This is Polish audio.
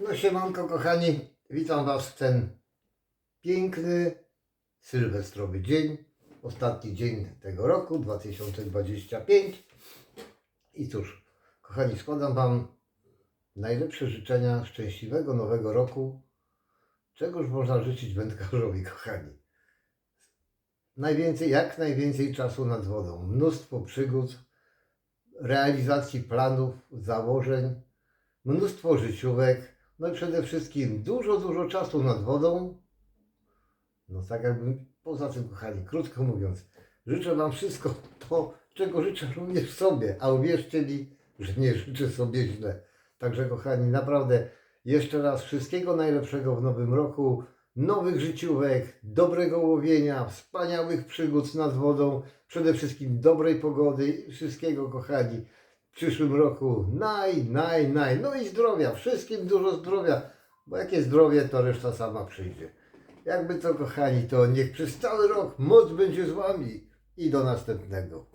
No siemanko kochani, witam Was w ten piękny sylwestrowy dzień, ostatni dzień tego roku 2025. I cóż, kochani, składam Wam najlepsze życzenia szczęśliwego nowego roku. Czegoż można życzyć wędkarzowi, kochani? Najwięcej, jak najwięcej czasu nad wodą, mnóstwo przygód, realizacji planów, założeń, mnóstwo życiówek, no i przede wszystkim dużo, dużo czasu nad wodą. No tak jakbym, poza tym kochani, krótko mówiąc, życzę Wam wszystko to, czego życzę również sobie, a uwierzcie mi, że nie życzę sobie źle. Także kochani, naprawdę jeszcze raz wszystkiego najlepszego w nowym roku, nowych życiówek, dobrego łowienia, wspaniałych przygód nad wodą, przede wszystkim dobrej pogody i wszystkiego kochani przyszłym roku naj, naj, naj, no i zdrowia, wszystkim dużo zdrowia, bo jakie zdrowie, to reszta sama przyjdzie. Jakby to kochani, to niech przez cały rok moc będzie z Wami i do następnego.